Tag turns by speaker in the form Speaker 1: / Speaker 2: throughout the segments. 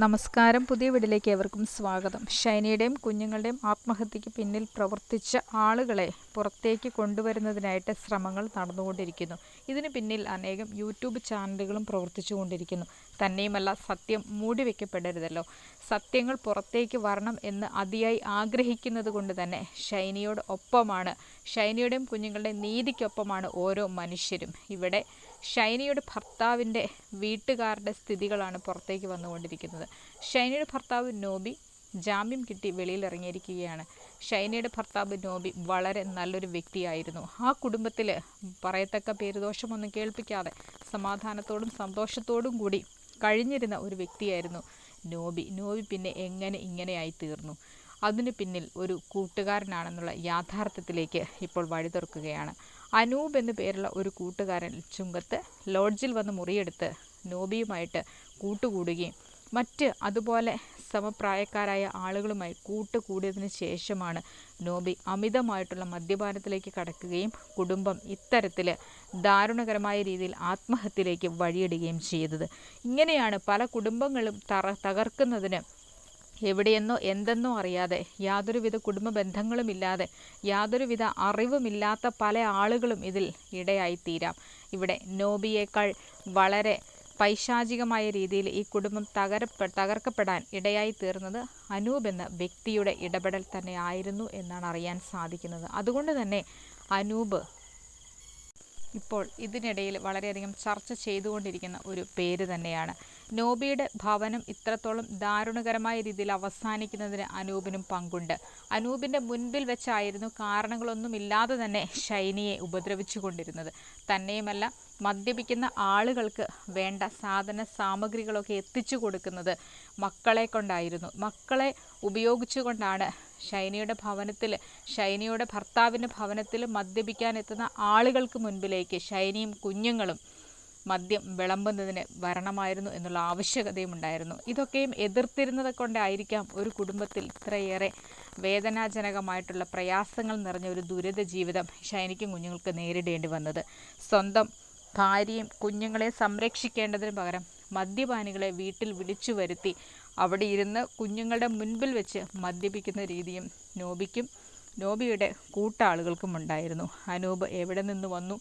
Speaker 1: നമസ്കാരം. പുതിയ വീട്ടിലേക്ക് ഏവർക്കും സ്വാഗതം. ഷൈനയുടെയും കുഞ്ഞുങ്ങളുടെയും ആത്മഹത്യക്ക് പിന്നിൽ പ്രവർത്തിച്ച ആളുകളെ പുറത്തേക്ക് കൊണ്ടുവരുന്നതിനായിട്ട് ശ്രമങ്ങൾ നടന്നുകൊണ്ടിരിക്കുന്നു. ഇതിന് പിന്നിൽ അനേകം യൂട്യൂബ് ചാനലുകളും പ്രവർത്തിച്ചു കൊണ്ടിരിക്കുന്നു തന്നെയുമല്ല സത്യം മൂടി മൂടിവെക്കപ്പെടരുതല്ലോ. സത്യങ്ങൾ പുറത്തേക്ക് വരണം എന്ന് അതിയായി ആഗ്രഹിക്കുന്നത് കൊണ്ട് തന്നെ ഷൈനിയോട് ഒപ്പമാണ് ഷൈനിയുടെയും കുഞ്ഞുങ്ങളുടെയും നീതിക്കൊപ്പമാണ് ഓരോ മനുഷ്യരും. ഇവിടെ ഷൈനിയുടെ ഭർത്താവിന്റെ വീട്ടുകാരുടെ സ്ഥിതികളാണ് പുറത്തേക്ക് വന്നുകൊണ്ടിരിക്കുന്നത്. ഷൈനിയുടെ ഭർത്താവ് നോബി ജാമ്യം കിട്ടി വെളിയിൽ ഇറങ്ങിയിരിക്കുകയാണ് ഷൈനയുടെ ഭർത്താവ് നോബി വളരെ നല്ലൊരു വ്യക്തിയായിരുന്നു. ആ കുടുംബത്തിൽ പറയത്തക്ക പേരുദോഷമൊന്നും കേൾപ്പിക്കാതെ സമാധാനത്തോടും സന്തോഷത്തോടും കൂടി കഴിഞ്ഞിരുന്ന ഒരു വ്യക്തിയായിരുന്നു നോബി. നോബി പിന്നെ എങ്ങനെ ഇങ്ങനെയായി തീർന്നു? അതിന് പിന്നിൽ ഒരു കൂട്ടുകാരനാണെന്നുള്ള യാഥാർത്ഥ്യത്തിലേക്ക് ഇപ്പോൾ വഴി തുറക്കുകയാണ് അനൂപ് എന്നു പേരുള്ള ഒരു കൂട്ടുകാരൻ ചുങ്കത്ത് ലോഡ്ജിൽ വന്ന് മുറിയെടുത്ത് നോബിയുമായിട്ട് കൂട്ടുകൂടുകയും മറ്റ് അതുപോലെ സമപ്രായക്കാരായ ആളുകളുമായി കൂട്ടുകൂടിയതിന് ശേഷമാണ് നോബി അമിതമായിട്ടുള്ള മദ്യപാനത്തിലേക്ക് കടക്കുകയും കുടുംബം ഇത്തരത്തിൽ ദാരുണകരമായ രീതിയിൽ ആത്മഹത്യയിലേക്ക് വഴിയിടുകയും ചെയ്തത്. ഇങ്ങനെയാണ് പല കുടുംബങ്ങളും തറ തകർക്കുന്നതിന് എവിടെയെന്നോ എന്തെന്നോ അറിയാതെ യാതൊരുവിധ കുടുംബ ബന്ധങ്ങളുമില്ലാതെ യാതൊരുവിധ അറിവുമില്ലാത്ത പല ആളുകളും ഇതിൽ ഇടയായിത്തീരാം. ഇവിടെ നോബിയേക്കാൾ വളരെ പൈശാചികമായ രീതിയിൽ ഈ കുടുംബം തകരപ്പെ തകർക്കപ്പെടാൻ ഇടയായി തീർന്നത് അനൂപ് എന്ന വ്യക്തിയുടെ ഇടപെടൽ തന്നെ ആയിരുന്നു എന്നാണ് അറിയാൻ സാധിക്കുന്നത്. അതുകൊണ്ട് തന്നെ അനൂപ് ഇപ്പോൾ ഇതിനിടയിൽ വളരെയധികം ചർച്ച ചെയ്തുകൊണ്ടിരിക്കുന്ന ഒരു പേര് തന്നെയാണ്. നോബിയുടെ ഭവനം ഇത്രത്തോളം ദാരുണകരമായ രീതിയിൽ അവസാനിക്കുന്നതിന് അനൂപിനും പങ്കുണ്ട്. അനൂപിന്റെ മുൻപിൽ വെച്ചായിരുന്നു കാരണങ്ങളൊന്നുമില്ലാതെ തന്നെ ഷൈനിയെ ഉപദ്രവിച്ചു കൊണ്ടിരുന്നത് തന്നെയുമല്ല മദ്യപിക്കുന്ന ആളുകൾക്ക് വേണ്ട സാധന സാമഗ്രികളൊക്കെ എത്തിച്ചു കൊടുക്കുന്നത് മക്കളെ കൊണ്ടായിരുന്നു. മക്കളെ ഉപയോഗിച്ചുകൊണ്ടാണ് ഷൈനിയുടെ ഭവനത്തിൽ ഷൈനിയുടെ ഭർത്താവിന്റെ ഭവനത്തിൽ മദ്യപിക്കാൻ എത്തുന്ന ആളുകൾക്ക് മുൻപിലേക്ക് ഷൈനിയും കുഞ്ഞുങ്ങളും മദ്യം വിളമ്പുന്നതിന് ഭരണമായിരുന്നു എന്നുള്ള ആവശ്യകതയും ഉണ്ടായിരുന്നു ഇതൊക്കെയും എതിർത്തിരുന്നത് കൊണ്ടായിരിക്കാം ഒരു കുടുംബത്തിൽ ഇത്രയേറെ വേദനാജനകമായിട്ടുള്ള പ്രയാസങ്ങൾ നിറഞ്ഞ ഒരു ദുരിത ജീവിതം ഷൈനിക്കും കുഞ്ഞുങ്ങൾക്ക് നേരിടേണ്ടി വന്നത്. സ്വന്തം ഭാര്യയും കുഞ്ഞുങ്ങളെ സംരക്ഷിക്കേണ്ടതിന് പകരം മദ്യപാനികളെ വീട്ടിൽ വിളിച്ചു വരുത്തി അവിടെ ഇരുന്ന് കുഞ്ഞുങ്ങളുടെ മുൻപിൽ വെച്ച് മദ്യപിക്കുന്ന രീതിയും നോബിക്കും നോബിയുടെ കൂട്ടാളുകൾക്കും ഉണ്ടായിരുന്നു അനൂപ് എവിടെ നിന്ന് വന്നു?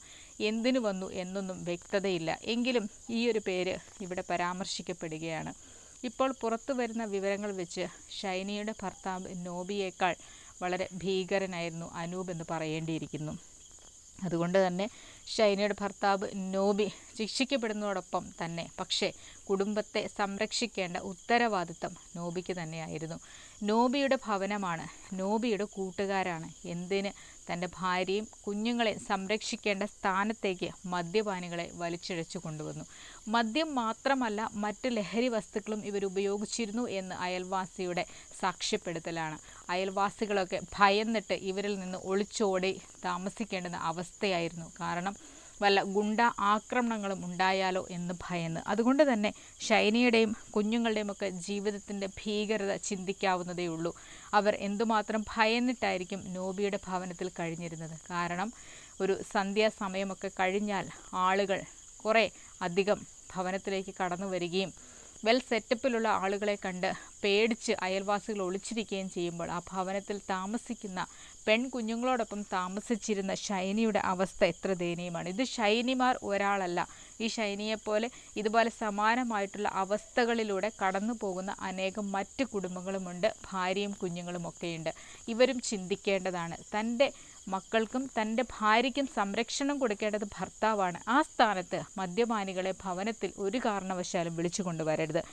Speaker 1: എന്തിനു വന്നു എന്നൊന്നും വ്യക്തതയില്ല. എങ്കിലും ഈ ഒരു പേര് ഇവിടെ പരാമർശിക്കപ്പെടുകയാണ്. ഇപ്പോൾ പുറത്തു വരുന്ന വിവരങ്ങൾ വെച്ച് ഷൈനിയുടെ ഭർത്താവ് നോബിയേക്കാൾ വളരെ ഭീകരനായിരുന്നു അനൂപ് എന്ന് പറയേണ്ടിയിരിക്കുന്നു. അതുകൊണ്ട് തന്നെ ഷൈനയുടെ ഭർത്താവ് നോബി ശിക്ഷിക്കപ്പെടുന്നതോടൊപ്പം തന്നെ. പക്ഷേ കുടുംബത്തെ സംരക്ഷിക്കേണ്ട ഉത്തരവാദിത്തം നോബിക്ക് തന്നെയായിരുന്നു. നോബിയുടെ ഭവനമാണ്. നോബിയുടെ കൂട്ടുകാരാണ്. എന്തിന്? തന്റെ ഭാര്യയും കുഞ്ഞുങ്ങളെ സംരക്ഷിക്കേണ്ട സ്ഥാനത്തേക്ക് മദ്യപാനികളെ വലിച്ചിഴച്ചു കൊണ്ടുവന്നു. മദ്യം മാത്രമല്ല മറ്റ് ലഹരി വസ്തുക്കളും ഇവർ ഉപയോഗിച്ചിരുന്നു എന്ന് അയൽവാസിയുടെ സാക്ഷ്യപ്പെടുത്തലാണ്. അയൽവാസികളൊക്കെ ഭയന്നിട്ട് ഇവരിൽ നിന്ന് ഒളിച്ചോടി താമസിക്കേണ്ടുന്ന അവസ്ഥയായിരുന്നു. കാരണം വല്ല ഗുണ്ട ആക്രമണങ്ങളും ഉണ്ടായാലോ എന്ന് ഭയന്ന്. അതുകൊണ്ട് തന്നെ ഷൈനയുടെയും കുഞ്ഞുങ്ങളുടെയും ഒക്കെ ജീവിതത്തിന്റെ ഭീകരത ചിന്തിക്കാവുന്നതേ ഉള്ളൂ. അവർ എന്തുമാത്രം ഭയന്നിട്ടായിരിക്കും നോബിയുടെ ഭവനത്തിൽ കഴിഞ്ഞിരുന്നത്. കാരണം ഒരു സന്ധ്യാസമയമൊക്കെ കഴിഞ്ഞാൽ ആളുകൾ കുറേ അധികം ഭവനത്തിലേക്ക് കടന്നു വരികയും വെൽ സെറ്റപ്പിലുള്ള ആളുകളെ കണ്ട് പേടിച്ച് അയൽവാസികൾ ഒളിച്ചിരിക്കുകയും ചെയ്യുമ്പോൾ ആ ഭവനത്തിൽ താമസിക്കുന്ന പെൺകുഞ്ഞുങ്ങളോടൊപ്പം താമസിച്ചിരുന്ന ഷൈനിയുടെ അവസ്ഥ എത്ര ദയനീയമാണ്. ഇത് ഷൈനിമാർ ഒരാളല്ല. ഈ ഷൈനിയെപ്പോലെ ഇതുപോലെ സമാനമായിട്ടുള്ള അവസ്ഥകളിലൂടെ കടന്നു പോകുന്ന അനേകം മറ്റ് കുടുംബങ്ങളുമുണ്ട്. ഭാര്യയും കുഞ്ഞുങ്ങളും ഒക്കെയുണ്ട് ഇവരും ചിന്തിക്കേണ്ടതാണ്. തന്റെ മക്കൾക്കും തന്റെ ഭാര്യയ്ക്കും സംരക്ഷണം കൊടുക്കേണ്ടത് ഭർത്താവാണ്. ആ സ്ഥാനത്ത് മദ്യപാനികളെ ഭവനത്തിൽ ഒരു കാരണവശാലും വിളിച്ചു കൊണ്ടുവരരുത്.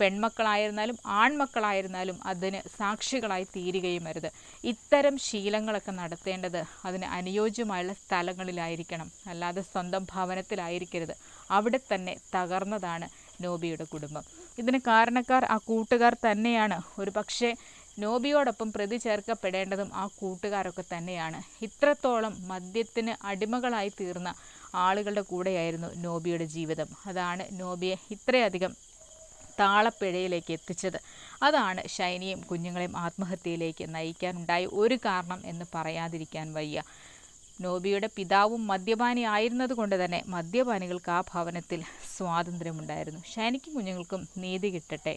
Speaker 1: പെൺമക്കളായിരുന്നാലും ആൺമക്കളായിരുന്നാലും അതിന് സാക്ഷികളായി തീരുകയും അരുത് ഇത്തരം ശീലങ്ങളൊക്കെ നടത്തേണ്ടത് അതിന് അനുയോജ്യമായുള്ള സ്ഥലങ്ങളിലായിരിക്കണം. അല്ലാതെ സ്വന്തം ഭവനത്തിലായിരിക്കരുത്. അവിടെ തന്നെ തകർന്നതാണ് നോബിയുടെ കുടുംബം. ഇതിന് കാരണക്കാർ ആ കൂട്ടുകാർ തന്നെയാണ്. ഒരു പക്ഷേ നോബിയോടൊപ്പം പ്രതി ചേർക്കപ്പെടേണ്ടതും ആ കൂട്ടുകാരൊക്കെ തന്നെയാണ്. ഇത്രത്തോളം മദ്യത്തിന് അടിമകളായി തീർന്ന ആളുകളുടെ കൂടെയായിരുന്നു നോബിയുടെ ജീവിതം. അതാണ് നോബിയെ ഇത്രയധികം താളപ്പിഴയിലേക്ക് എത്തിച്ചത്. അതാണ് ഷൈനിയും കുഞ്ഞുങ്ങളെയും ആത്മഹത്യയിലേക്ക് നയിക്കാനുണ്ടായ ഒരു കാരണം എന്ന് പറയാതിരിക്കാൻ വയ്യ. നോബിയുടെ പിതാവും മദ്യപാനി ആയിരുന്നത് കൊണ്ട് തന്നെ മദ്യപാനികൾക്ക് ആ ഭവനത്തിൽ സ്വാതന്ത്ര്യമുണ്ടായിരുന്നു. ഷൈനിക്കും കുഞ്ഞുങ്ങൾക്കും നീതി കിട്ടട്ടെ.